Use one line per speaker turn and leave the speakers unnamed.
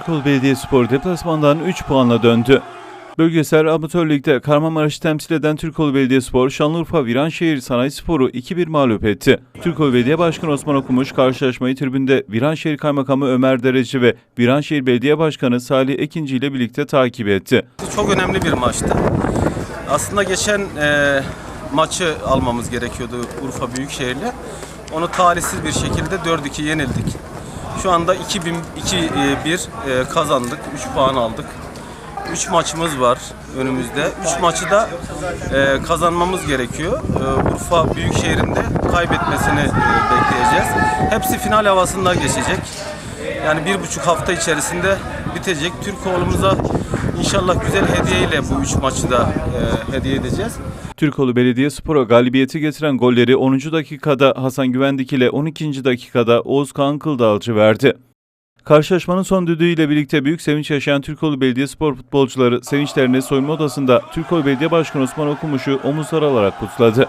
Türkoğlu Belediyespor deplasmandan 3 puanla döndü. Bölgesel Amatör Lig'de Kahramanmaraş'ı temsil eden Türkoğlu Belediyespor, Şanlıurfa Viranşehir Sanayi Sporu 2-1 mağlup etti. Türkoğlu Belediye Başkanı Osman Okumuş, karşılaşmayı tribünde Viranşehir Kaymakamı Ömer Dereci ve Viranşehir Belediye Başkanı Salih Ekinci ile birlikte takip etti.
Çok önemli bir maçtı. Aslında geçen e, maçı almamız gerekiyordu Urfa Büyükşehir'le. Onu talihsiz bir şekilde 4-2 yenildik. Şu anda 2-1 e, kazandık, 3 puan aldık. 3 maçımız var önümüzde. 3 maçı da e, kazanmamız gerekiyor. E, Urfa Büyükşehir'in de kaybetmesini e, bekleyeceğiz. Hepsi final havasında geçecek. Yani bir buçuk hafta içerisinde bitecek. Türk oğlumuza inşallah güzel hediyeyle bu üç maçı da e, hediye edeceğiz.
Türkoğlu Belediyespor'a galibiyeti getiren golleri 10. dakikada Hasan Güvendik ile 12. dakikada Oğuz Kağan verdi. Karşılaşmanın son düdüğüyle birlikte büyük sevinç yaşayan Türkoğlu Belediyespor futbolcuları sevinçlerini soyunma odasında Türkoğlu Belediye Başkanı Osman Okumuş'u omuzlara alarak kutladı.